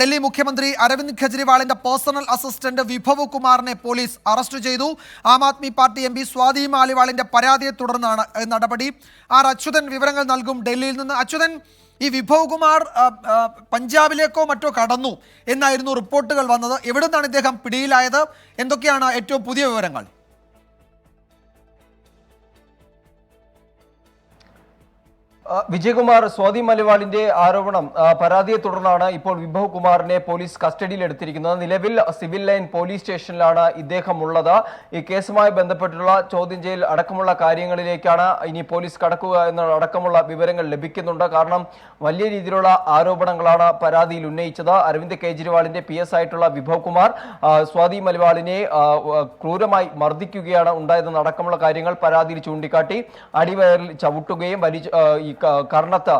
ഡൽഹി മുഖ്യമന്ത്രി അരവിന്ദ് കെജ്രിവാളിന്റെ personal assistant Vibhav കുമാറിനെ പോലീസ് അറസ്റ്റ് ചെയ്തു. Aam Aadmi party M P Swati മാലിവാളിന്റെ പരാതിയെ തുടർന്നാണ് നടപടി. ആർ അച്യുതൻ വിവരങ്ങൾ നൽകും ഡൽഹിയിൽ നിന്ന്. അച്യുതൻ ഈ വിഭവ് കുമാർ പഞ്ചാബിലേക്കോ മറ്റോ കടന്നു എന്നായിരുന്നു റിപ്പോർട്ടുകൾ വന്നത്. എവിടെ നിന്നാണ് ഇദ്ദേഹം പിടിയിലായത്? എന്തൊക്കെയാണ് ഏറ്റവും പുതിയ വിവരങ്ങൾ? വിജയകുമാർ സ്വാതി മലവാളിന്റെ ആരോപണം പരാതിയെ തുടർന്നാണ് ഇപ്പോൾ വിഭവ് കുമാറിനെ പോലീസ് കസ്റ്റഡിയിൽ എടുത്തിരിക്കുന്നത്. നിലവിൽ സിവിൽ ലൈൻ പോലീസ് സ്റ്റേഷനിലാണ് ഇദ്ദേഹം ഉള്ളത് ഈ കേസുമായി ബന്ധപ്പെട്ടുള്ള ചോദ്യം ചെയ്യൽ അടക്കമുള്ള കാര്യങ്ങളിലേക്കാണ് ഇനി പോലീസ് കടക്കുക എന്ന അടക്കമുള്ള വിവരങ്ങൾ ലഭിക്കുന്നുണ്ട്. കാരണം വലിയ രീതിയിലുള്ള ആരോപണങ്ങളാണ് പരാതിയിൽ ഉന്നയിച്ചത്. അരവിന്ദ് കെജ്രിവാളിന്റെ പി എസ് ആയിട്ടുള്ള വിഭവ് കുമാർ സ്വാതി മലിവാളിനെ ക്രൂരമായി മർദ്ദിക്കുകയാണ് ഉണ്ടായതെന്ന് അടക്കമുള്ള കാര്യങ്ങൾ പരാതിയിൽ ചൂണ്ടിക്കാട്ടി അടിവയറിൽ ചവിട്ടുകയും ക- കർണത്ത്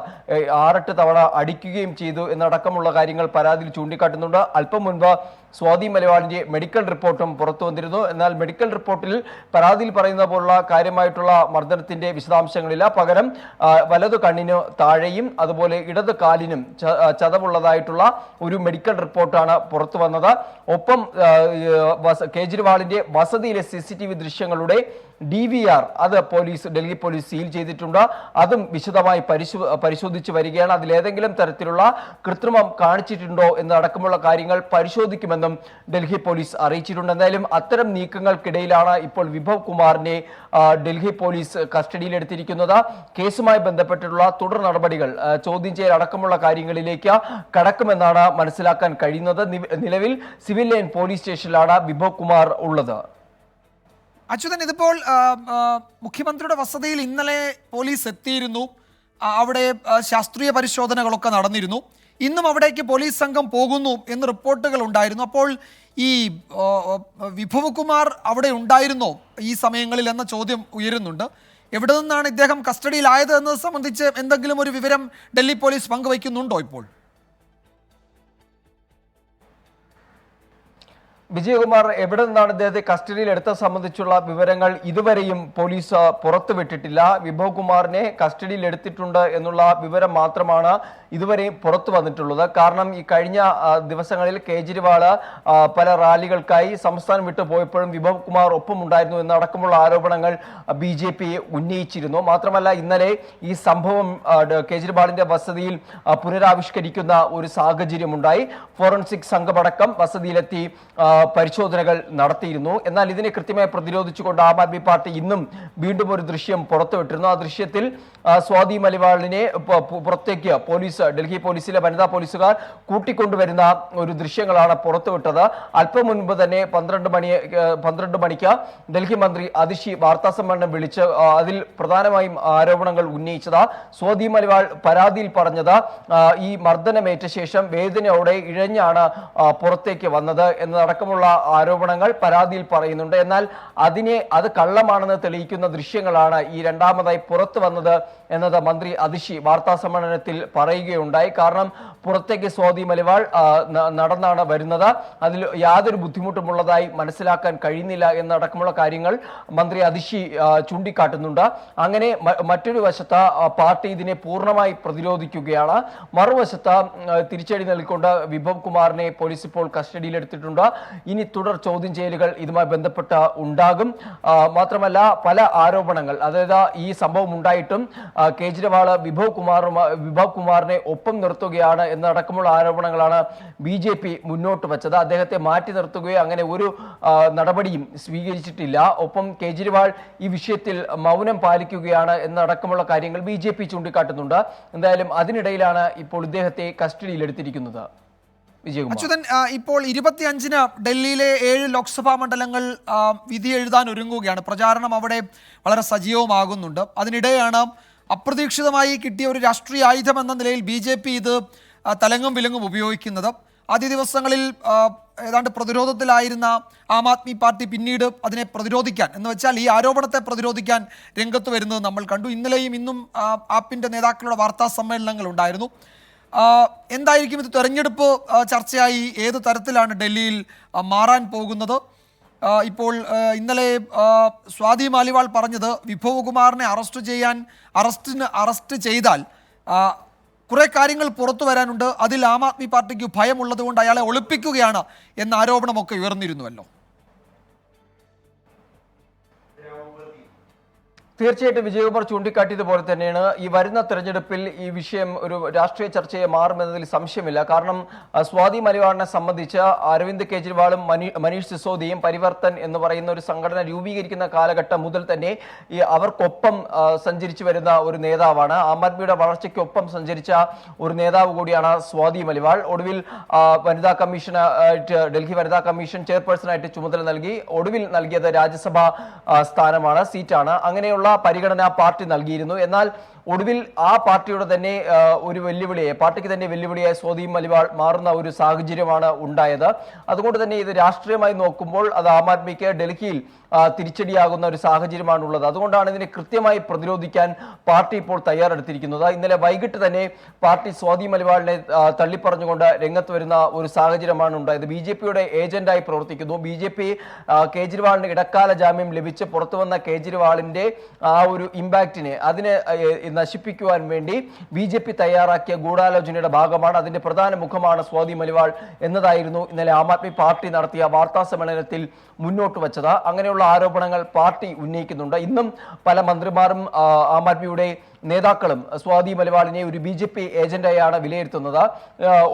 ആറെട്ട് തവണ അടിക്കുകയും ചെയ്തു എന്നടക്കമുള്ള കാര്യങ്ങൾ പരാതിയിൽ ചൂണ്ടിക്കാട്ടുന്നുണ്ട്. അല്പം മുൻപ് സ്വാതി മലയാളിന്റെ മെഡിക്കൽ റിപ്പോർട്ടും പുറത്തു വന്നിരുന്നു. എന്നാൽ മെഡിക്കൽ റിപ്പോർട്ടിൽ പരാതിയിൽ പറയുന്ന പോലുള്ള കാര്യമായിട്ടുള്ള മർദ്ദനത്തിന്റെ വിശദാംശങ്ങളില്ല. പകരം വലതു കണ്ണിന് താഴെയും അതുപോലെ ഇടത് കാലിനും ചതവുള്ളതായിട്ടുള്ള ഒരു മെഡിക്കൽ റിപ്പോർട്ടാണ് പുറത്തു വന്നത്. ഒപ്പം കേജ്രിവാളിന്റെ വസതിയിലെ സി സി ടി വി ദൃശ്യങ്ങളുടെ ഡി വി ആർ അത് പോലീസ് ഡൽഹി പോലീസ് സീൽ ചെയ്തിട്ടുണ്ട്. അതും വിശദമായി പരിശോ പരിശോധിച്ച് വരികയാണ്. അതിലേതെങ്കിലും തരത്തിലുള്ള കൃത്രിമം കാണിച്ചിട്ടുണ്ടോ എന്നടക്കമുള്ള കാര്യങ്ങൾ പരിശോധിക്കുമെന്നും ഡൽഹി പോലീസ് അറിയിച്ചിട്ടുണ്ട്. എന്തായാലും അത്തരം നീക്കങ്ങൾക്കിടയിലാണ് ഇപ്പോൾ വിഭവ് കുമാറിനെ ഡൽഹി പോലീസ് കസ്റ്റഡിയിലെടുത്തിരിക്കുന്നത്. കേസുമായി ബന്ധപ്പെട്ടിട്ടുള്ള തുടർ നടപടികൾ ചോദ്യം ചെയ്യൽ അടക്കമുള്ള കാര്യങ്ങളിലേക്ക് കടക്കുമെന്നാണ് മനസ്സിലാക്കാൻ കഴിയുന്നത്. നിലവിൽ സിവിൽ ലൈൻ പോലീസ് സ്റ്റേഷനിലാണ് വിഭവ് കുമാർ ഉള്ളത്. അച്യുതൻ ഇതിപ്പോൾ മുഖ്യമന്ത്രിയുടെ വസതിയിൽ ഇന്നലെ പോലീസ് എത്തിയിരുന്നു. അവിടെ ശാസ്ത്രീയ പരിശോധനകളൊക്കെ നടന്നിരുന്നു. ഇന്നും അവിടേക്ക് പോലീസ് സംഘം പോകുന്നു എന്ന് റിപ്പോർട്ടുകൾ ഉണ്ടായിരുന്നു. അപ്പോൾ ഈ ആ, ആ, വിഭവ് കുമാർ അവിടെ ഉണ്ടായിരുന്നോ? ഈ സമയങ്ങളിൽ എന്ന ചോദ്യം ഉയരുന്നുണ്ട്. എവിടെ നിന്നാണ് ഇദ്ദേഹം കസ്റ്റഡിയിലായത് എന്നത് സംബന്ധിച്ച് എന്തെങ്കിലും ഒരു വിവരം ഡൽഹി പോലീസ് പങ്കുവയ്ക്കുന്നുണ്ടോ ഇപ്പോൾ? വിജയകുമാർ എവിടെ നിന്നാണ് ഇദ്ദേഹത്തെ കസ്റ്റഡിയിൽ എടുത്ത സംബന്ധിച്ചുള്ള വിവരങ്ങൾ ഇതുവരെയും പോലീസ് പുറത്തുവിട്ടിട്ടില്ല. വിഭവ് കുമാറിനെ കസ്റ്റഡിയിൽ എടുത്തിട്ടുണ്ട് എന്നുള്ള വിവരം മാത്രമാണ് ഇതുവരെയും പുറത്തു വന്നിട്ടുള്ളത്. കാരണം ഈ കഴിഞ്ഞ ദിവസങ്ങളിൽ കേജ്രിവാൾ പല റാലികൾക്കായി സംസ്ഥാനം വിട്ടു പോയപ്പോഴും വിഭവ് കുമാർ ഒപ്പം ഉണ്ടായിരുന്നു എന്നടക്കമുള്ള ആരോപണങ്ങൾ ബി ജെ പി ഉന്നയിച്ചിരുന്നു. മാത്രമല്ല ഇന്നലെ ഈ സംഭവം കേജ്രിവാളിന്റെ വസതിയിൽ പുനരാവിഷ്കരിക്കുന്ന ഒരു സാഹചര്യമുണ്ടായി. ഫോറൻസിക് സംഘമടക്കം വസതിയിലെത്തി പരിശോധനകൾ നടത്തിയിരുന്നു. എന്നാൽ ഇതിനെ കൃത്യമായി പ്രതിരോധിച്ചുകൊണ്ട് ആം ആദ്മി പാർട്ടി ഇന്നും വീണ്ടും ഒരു ദൃശ്യം പുറത്തുവിട്ടിരുന്നു. ആ ദൃശ്യത്തിൽ സ്വാതി മലിവാളിനെ പുറത്തേക്ക് പോലീസ് ഡൽഹി പോലീസിലെ വനിതാ പോലീസുകാർ കൂട്ടിക്കൊണ്ടുവരുന്ന ഒരു ദൃശ്യങ്ങളാണ് പുറത്തുവിട്ടത്. അല്പം മുൻപ് തന്നെ പന്ത്രണ്ട് മണി പന്ത്രണ്ട് മണിക്ക് ഡൽഹി മന്ത്രി അതിഷി വാർത്താ സമ്മേളനം വിളിച്ച് അതിൽ പ്രധാനമായും ആരോപണങ്ങൾ ഉന്നയിച്ചത് സ്വാതി മലിവാൾ പരാതിയിൽ പറഞ്ഞത്. ഈ മർദ്ദനമേറ്റ ശേഷം വേദനയോടെ ഇഴഞ്ഞാണ് പുറത്തേക്ക് വന്നത് എന്നതടക്കമുള്ള ആരോപണങ്ങൾ പരാതിയിൽ പറയുന്നുണ്ട്. എന്നാൽ അതിനെ അത് കള്ളമാണെന്ന് തെളിയിക്കുന്ന ദൃശ്യങ്ങളാണ് ഈ രണ്ടാമതായി പുറത്തു വന്നത് എന്നത് മന്ത്രി അതിശി വാർത്താ സമ്മേളനത്തിൽ പറയുകയുണ്ടായി. കാരണം പുറത്തേക്ക് സ്വാതി മലിവാൾ നടന്നാണ് വരുന്നത്. അതിൽ യാതൊരു ബുദ്ധിമുട്ടുമുള്ളതായി മനസ്സിലാക്കാൻ കഴിയുന്നില്ല എന്നടക്കമുള്ള കാര്യങ്ങൾ മന്ത്രി അതിശി ചൂണ്ടിക്കാട്ടുന്നുണ്ട്. അങ്ങനെ മറ്റൊരു വശത്ത് പാർട്ടി ഇതിനെ പൂർണമായി പ്രതിരോധിക്കുകയാണ്. മറുവശത്ത് തിരിച്ചടി നൽകിക്കൊണ്ട് വിഭവ് കുമാറിനെ പോലീസ് ഇപ്പോൾ കസ്റ്റഡിയിലെടുത്തിട്ടുണ്ട്. ഇനി തുടർ ചോദ്യം ചെയ്യലുകൾ ഇതുമായി ബന്ധപ്പെട്ട് ഉണ്ടാകും. മാത്രമല്ല പല ആരോപണങ്ങൾ അതായത് ഈ സംഭവം ഉണ്ടായിട്ടും കേജ്രിവാൾ വിഭവ് കുമാറുമായി വിഭവ് കുമാറിനെ ഒപ്പം നിർത്തുകയാണ് എന്നടക്കമുള്ള ആരോപണങ്ങളാണ് ബി ജെ പി മുന്നോട്ട് വച്ചത്. അദ്ദേഹത്തെ മാറ്റി നിർത്തുകയോ അങ്ങനെ ഒരു നടപടിയും സ്വീകരിച്ചിട്ടില്ല. ഒപ്പം കേജ്രിവാൾ ഈ വിഷയത്തിൽ മൗനം പാലിക്കുകയാണ് എന്നടക്കമുള്ള കാര്യങ്ങൾ ബി ജെ പി ചൂണ്ടിക്കാട്ടുന്നുണ്ട്. എന്തായാലും അതിനിടയിലാണ് ഇപ്പോൾ ഇദ്ദേഹത്തെ കസ്റ്റഡിയിലെടുത്തിരിക്കുന്നത്. അച്യുതൻ ഇപ്പോൾ ഇരുപത്തിയഞ്ചിന് ഡൽഹിയിലെ ഏഴ് ലോക്സഭാ മണ്ഡലങ്ങൾ വിധി എഴുതാൻ ഒരുങ്ങുകയാണ്. പ്രചാരണം അവിടെ വളരെ സജീവമാകുന്നുണ്ട്. അതിനിടെയാണ് അപ്രതീക്ഷിതമായി കിട്ടിയ ഒരു രാഷ്ട്രീയ ആയുധം എന്ന നിലയിൽ ബി ജെ പി ഇത് തലങ്ങും വിലങ്ങും ഉപയോഗിക്കുന്നത്. ആദ്യ ദിവസങ്ങളിൽ ഏതാണ്ട് പ്രതിരോധത്തിലായിരുന്ന ആം ആദ്മി പാർട്ടി പിന്നീട് അതിനെ പ്രതിരോധിക്കാൻ എന്ന് വെച്ചാൽ ഈ ആരോപണത്തെ പ്രതിരോധിക്കാൻ രംഗത്ത് വരുന്നത് നമ്മൾ കണ്ടു. ഇന്നലെയും ഇന്നും ആപ്പിന്റെ നേതാക്കളുടെ വാർത്താ സമ്മേളനങ്ങൾ ഉണ്ടായിരുന്നു. എന്തായിരിക്കും ഇത് തെരഞ്ഞെടുപ്പ് ചർച്ചയായി? ഏത് തരത്തിലാണ് ഡൽഹിയിൽ മാറാൻ പോകുന്നത്? ഇപ്പോൾ ഇന്നലെ സ്വാതി മാലിവാൾ പറഞ്ഞത് വിഭവകുമാറിനെ അറസ്റ്റ് ചെയ്യാൻ അറസ്റ്റിന് അറസ്റ്റ് ചെയ്താൽ കുറേ കാര്യങ്ങൾ പുറത്തു വരാനുണ്ട്. അതിൽ ആം ആദ്മി പാർട്ടിക്ക് ഭയമുള്ളത് കൊണ്ട് അയാളെ ഒളിപ്പിക്കുകയാണ് എന്ന ആരോപണമൊക്കെ ഉയർന്നിരുന്നുവല്ലോ. തീർച്ചയായിട്ടും വിജയകുമാർ ചൂണ്ടിക്കാട്ടിയതുപോലെ തന്നെയാണ് ഈ വരുന്ന തെരഞ്ഞെടുപ്പിൽ ഈ വിഷയം ഒരു രാഷ്ട്രീയ ചർച്ചയെ മാറുമെന്നതിൽ സംശയമില്ല. കാരണം സ്വാതി മലയാളിനെ സംബന്ധിച്ച് അരവിന്ദ് കെജ്രിവാളും മനീഷ് സിസോദിയും പരിവർത്തൻ എന്ന് പറയുന്ന ഒരു സംഘടന രൂപീകരിക്കുന്ന കാലഘട്ടം മുതൽ തന്നെ ഈ അവർക്കൊപ്പം സഞ്ചരിച്ചു വരുന്ന ഒരു നേതാവാണ്. ആം ആദ്മിയുടെ വളർച്ചയ്ക്കൊപ്പം സഞ്ചരിച്ച ഒരു നേതാവ് കൂടിയാണ് സ്വാതി മലിവാൾ ഒടുവിൽ വനിതാ കമ്മീഷൻ ഡൽഹി വനിതാ കമ്മീഷൻ ചെയർപേഴ്സണായിട്ട് ചുമതല നൽകി. ഒടുവിൽ നൽകിയത് രാജ്യസഭാ സ്ഥാനമാണ് സീറ്റാണ്. അങ്ങനെയുള്ള പരിഗണന പാർട്ടി നൽകിയിരുന്നു. എന്നാൽ ഒടുവിൽ ആ പാർട്ടിയുടെ തന്നെ ഒരു വെല്ലുവിളിയെ പാർട്ടിക്ക് തന്നെ വെല്ലുവിളിയായി സ്വാതി മലിവാൾ മാറുന്ന ഒരു സാഹചര്യമാണ് ഉണ്ടായത്. അതുകൊണ്ട് തന്നെ ഇത് രാഷ്ട്രീയമായി നോക്കുമ്പോൾ അത് ആം ആദ്മിക്ക് ഡൽഹിയിൽ തിരിച്ചടിയാകുന്ന ഒരു സാഹചര്യമാണ് ഉള്ളത് അതുകൊണ്ടാണ് ഇതിനെ കൃത്യമായി പ്രതിരോധിക്കാൻ പാർട്ടി ഇപ്പോൾ തയ്യാറെടുത്തിരിക്കുന്നത്. ഇന്നലെ വൈകിട്ട് തന്നെ പാർട്ടി സ്വാതി മലിവാളിനെ തള്ളിപ്പറഞ്ഞുകൊണ്ട് രംഗത്ത് വരുന്ന ഒരു സാഹചര്യമാണ് ഉണ്ടായത്. ബി ജെ പിയുടെ ഏജന്റായി പ്രവർത്തിക്കുന്നു. ബി ജെ പി കേജ്രിവാളിന് ഇടക്കാല ജാമ്യം ലഭിച്ച് പുറത്തു വന്ന കേജ്രിവാളിന്റെ ആ ഒരു ഇമ്പാക്റ്റിനെ അതിനെ നശിപ്പിക്കുവാൻ വേണ്ടി ബി ജെ പി തയ്യാറാക്കിയ ഗൂഢാലോചനയുടെ ഭാഗമാണ് അതിന്റെ പ്രധാന മുഖമാണ് സ്വാതി മലിവാൾ എന്നതായിരുന്നു ഇന്നലെ ആം ആദ്മി പാർട്ടി നടത്തിയ വാർത്താ സമ്മേളനത്തിൽ മുന്നോട്ട് വച്ചത്. അങ്ങനെയുള്ള ആരോപണങ്ങൾ പാർട്ടി ഉന്നയിക്കുന്നുണ്ട്. ഇന്നും പല മന്ത്രിമാരും ആ, ആദ്മിയുടെ നേതാക്കളും സ്വാതി മലവാളിനെ ഒരു ബി ജെ പി ഏജന്റായാണ് വിലയിരുത്തുന്നത്.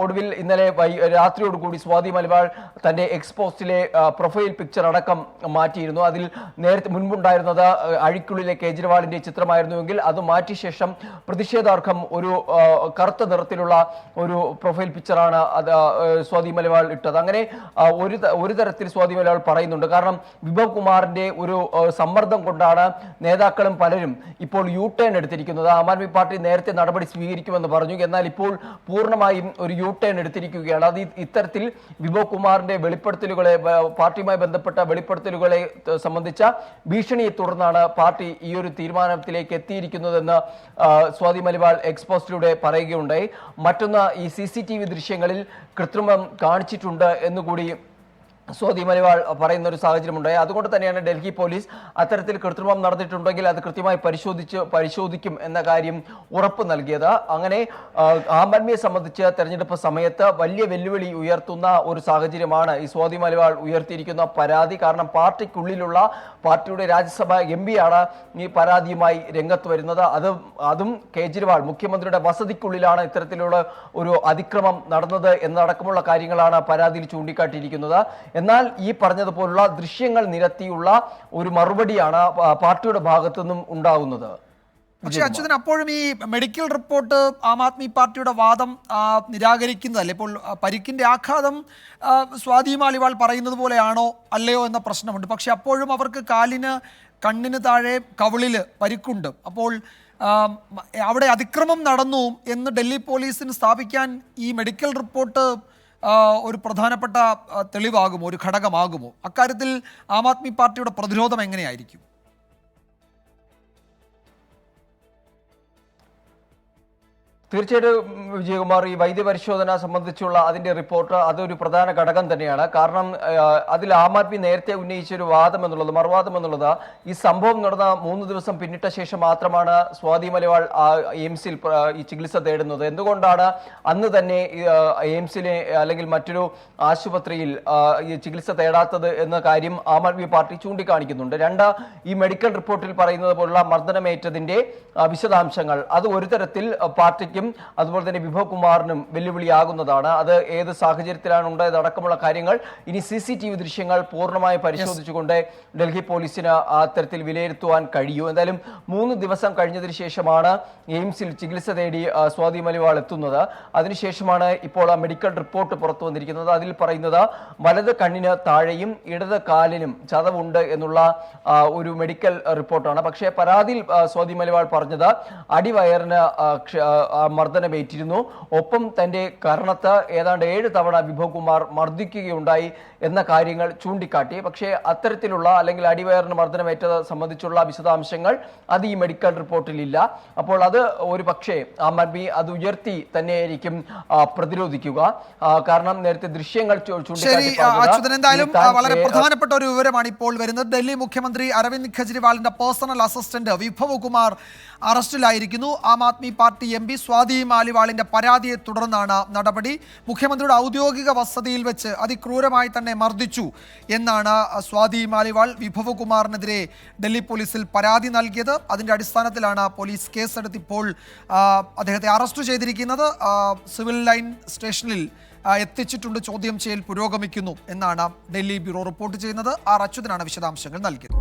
ഒടുവിൽ ഇന്നലെ രാത്രിയോടുകൂടി സ്വാതി മലവാൾ തന്റെ എക്സ്പോസ്റ്റിലെ പ്രൊഫൈൽ പിക്ചർ അടക്കം മാറ്റിയിരുന്നു. അതിൽ നേരത്തെ മുൻപുണ്ടായിരുന്നത് അഴിക്കുള്ളിലെ കേജ്രിവാളിന്റെ ചിത്രമായിരുന്നുവെങ്കിൽ അത് മാറ്റിയ ശേഷം പ്രതിഷേധാർഹം ഒരു കറുത്ത നിറത്തിലുള്ള ഒരു പ്രൊഫൈൽ പിക്ചറാണ് അത് സ്വാതി മലവാൾ ഇട്ടത്. അങ്ങനെ ഒരു ഒരു തരത്തിൽ സ്വാതി മലവാൾ പറയുന്നുണ്ട്. കാരണം വിഭവ് കുമാറിന്റെ ഒരു സമ്മർദ്ദം കൊണ്ടാണ് നേതാക്കളും പലരും ഇപ്പോൾ യു ടേൺ എടുത്തിരിക്കുന്നത്. ആം ആദ്മി പാർട്ടി നേരത്തെ നടപടി സ്വീകരിക്കുമെന്ന് പറഞ്ഞു. എന്നാൽ ഇപ്പോൾ പൂർണമായും ഒരു യു ടേൺ എടുത്തിരിക്കുകയാണ്. അത് ഇത്തരത്തിൽ വിഭവ് കുമാറിന്റെ വെളിപ്പെടുത്തലുകളെ പാർട്ടിയുമായി ബന്ധപ്പെട്ട വെളിപ്പെടുത്തലുകളെ സംബന്ധിച്ച ഭീഷണിയെ തുടർന്നാണ് പാർട്ടി ഈ ഒരു തീരുമാനത്തിലേക്ക് എത്തിയിരിക്കുന്നതെന്ന് സ്വാതി മലിവാൾ എക്സ്പോസ്റ്റിലൂടെ പറയുകയുണ്ടായി. മറ്റൊന്ന് ഈ സി ദൃശ്യങ്ങളിൽ കൃത്രിമം കാണിച്ചിട്ടുണ്ട് എന്നുകൂടി സ്വാതി മലിവാൾ പറയുന്ന ഒരു സാഹചര്യമുണ്ടായി. അതുകൊണ്ട് തന്നെയാണ് ഡൽഹി പോലീസ് അത്തരത്തിൽ കൃത്രിമം നടന്നിട്ടുണ്ടെങ്കിൽ അത് കൃത്യമായി പരിശോധിച്ച് പരിശോധിക്കും എന്ന കാര്യം ഉറപ്പ് നൽകിയത്. അങ്ങനെ ആ, ആദ്മിയെ സംബന്ധിച്ച് തെരഞ്ഞെടുപ്പ് സമയത്ത് വലിയ വെല്ലുവിളി ഉയർത്തുന്ന ഒരു സാഹചര്യമാണ് ഈ സ്വാതി മലിവാൾ ഉയർത്തിയിരിക്കുന്ന പരാതി. കാരണം പാർട്ടിക്കുള്ളിലുള്ള പാർട്ടിയുടെ രാജ്യസഭ എം പിയാണ് ഈ പരാതിയുമായി രംഗത്ത് വരുന്നത്. അത് അതും കേജ്രിവാൾ മുഖ്യമന്ത്രിയുടെ വസതിക്കുള്ളിലാണ് ഇത്തരത്തിലുള്ള ഒരു അതിക്രമം നടന്നത് എന്നടക്കമുള്ള കാര്യങ്ങളാണ് പരാതിയിൽ ചൂണ്ടിക്കാട്ടിയിരിക്കുന്നത്. എന്നാൽ ഈ പറഞ്ഞതുപോലുള്ള ദൃശ്യങ്ങൾ നിരത്തിയുള്ള ഒരു മറുപടിയാണ് പാർട്ടിയുടെ ഭാഗത്തു നിന്നും ഉണ്ടാകുന്നത്. പക്ഷെ അച്യുതൻ അപ്പോഴും ഈ മെഡിക്കൽ റിപ്പോർട്ട് ആം ആദ്മി പാർട്ടിയുടെ വാദം നിരാകരിക്കുന്നതല്ലേ? ഇപ്പോൾ പരിക്കിന്റെ ആഘാതം ആ, സ്വാതി മാളിവാൾ പറയുന്നത് പോലെയാണോ അല്ലയോ എന്ന പ്രശ്നമുണ്ട്. പക്ഷെ അപ്പോഴും അവർക്ക് കാലിന് കണ്ണിന് താഴെ കവിളിൽ പരിക്കുണ്ട്. അപ്പോൾ അവിടെ അതിക്രമം നടന്നു എന്ന് ഡൽഹി പോലീസിന് സ്ഥാപിക്കാൻ ഈ മെഡിക്കൽ റിപ്പോർട്ട് ഒരു പ്രധാനപ്പെട്ട തെളിവാകുമോ ഒരു ഘടകമാകുമോ? അക്കാര്യത്തിൽ ആം ആദ്മി പാർട്ടിയുടെ പ്രതിരോധം എങ്ങനെയായിരിക്കും? തീർച്ചയായിട്ടും വിജയകുമാർ ഈ വൈദ്യപരിശോധന സംബന്ധിച്ചുള്ള അതിന്റെ റിപ്പോർട്ട് അതൊരു പ്രധാന ഘടകം തന്നെയാണ്. കാരണം അതിൽ ആം ആദ്മി നേരത്തെ ഉന്നയിച്ച ഒരു വാദം എന്നുള്ളത് മറുവാദം എന്നുള്ളത് ഈ സംഭവം നടന്ന മൂന്ന് ദിവസം പിന്നിട്ട ശേഷം മാത്രമാണ് സ്വാതി മലയാൾ എയിംസിൽ ഈ ചികിത്സ തേടുന്നത്. എന്തുകൊണ്ടാണ് അന്ന് തന്നെ എയിംസിനെ അല്ലെങ്കിൽ മറ്റൊരു ആശുപത്രിയിൽ ഈ ചികിത്സ തേടാത്തത് എന്ന കാര്യം ആം ആദ്മി പാർട്ടി ചൂണ്ടിക്കാണിക്കുന്നുണ്ട്. രണ്ട് ഈ മെഡിക്കൽ റിപ്പോർട്ടിൽ പറയുന്നത് പോലുള്ള മർദ്ദനമേറ്റതിന്റെ വിശദാംശങ്ങൾ. അത് ഒരു തരത്തിൽ ആ, പാർട്ടിക്കും അതുപോലെ തന്നെ വിഭവ് കുമാറിനും വെല്ലുവിളിയാകുന്നതാണ്. അത് ഏത് സാഹചര്യത്തിലാണ് ഉണ്ടായത് അടക്കമുള്ള കാര്യങ്ങൾ ഇനി സി സി ടി വി ദൃശ്യങ്ങൾ പൂർണമായി പരിശോധിച്ചുകൊണ്ട് ഡൽഹി പോലീസിന് അത്തരത്തിൽ വിലയിരുത്തുവാൻ കഴിയൂ. എന്തായാലും മൂന്ന് ദിവസം കഴിഞ്ഞതിന് ശേഷമാണ് എയിംസിൽ ചികിത്സ തേടി സ്വാതി മലിവാൾ എത്തുന്നത്. അതിനുശേഷമാണ് ഇപ്പോൾ ആ മെഡിക്കൽ റിപ്പോർട്ട് പുറത്തു വന്നിരിക്കുന്നത്. അതിൽ പറയുന്നത് വലത് കണ്ണിന് താഴെയും ഇടത് കാലിനും ചതവുണ്ട് എന്നുള്ള ഒരു മെഡിക്കൽ റിപ്പോർട്ടാണ്. പക്ഷേ പരാതിയിൽ സ്വാതി മലിവാൾ പറഞ്ഞത് അടിവയറിന് മർദ്ദനമേറ്റിരുന്നു ഒപ്പം തന്റെ കരണത്ത് ഏതാണ്ട് ഏഴ് തവണ വിഭവ് കുമാർ മർദ്ദിക്കുകയുണ്ടായി. എന്ന കാര്യങ്ങൾ ചൂണ്ടിക്കാട്ടി. പക്ഷേ അത്തരത്തിലുള്ള അല്ലെങ്കിൽ അടിവയറിന് മർദ്ദനമേറ്റത് സംബന്ധിച്ചുള്ള വിശദാംശങ്ങൾ അത് ഈ മെഡിക്കൽ റിപ്പോർട്ടിൽ ഇല്ല. അപ്പോൾ അത് ഒരു പക്ഷേ ആം ആദ്മി അത് ഉയർത്തി തന്നെയായിരിക്കും പ്രതിരോധിക്കുക. കാരണം നേരത്തെ ദൃശ്യങ്ങൾ എന്തായാലും വളരെ പ്രധാനപ്പെട്ട ഒരു വിവരമാണ് ഇപ്പോൾ വരുന്നത്. ഡൽഹി മുഖ്യമന്ത്രി അരവിന്ദ് കെജ്രിവാളിന്റെ personal assistant Vibhav Kumar അറസ്റ്റിലായിരിക്കുന്നു. Aam Aadmi party M P Swati മാലിവാളിന്റെ പരാതിയെ തുടർന്നാണ് നടപടി. മുഖ്യമന്ത്രിയുടെ ഔദ്യോഗിക വസതിയിൽ വെച്ച് അതിക്രൂരമായി തന്നെ മർദ്ദിച്ചു എന്നാണ് സ്വാതി മാലിവാൾ വിഭവകുമാറിനെതിരെ ഡൽഹി പോലീസിൽ പരാതി നൽകിയത്. അതിന്റെ അടിസ്ഥാനത്തിലാണ് പോലീസ് കേസെടുത്ത് ഇപ്പോൾ അദ്ദേഹത്തെ അറസ്റ്റ് ചെയ്തിരിക്കുന്നത്. സിവിൽ ലൈൻ സ്റ്റേഷനിൽ എത്തിച്ചിട്ടുണ്ട്. ചോദ്യം ചെയ്യൽ പുരോഗമിക്കുന്നു എന്നാണ് ഡൽഹി ബ്യൂറോ റിപ്പോർട്ട് ചെയ്യുന്നത്. ആർ അച്യുതനാണ് വിശദാംശങ്ങൾ നൽകിയത്.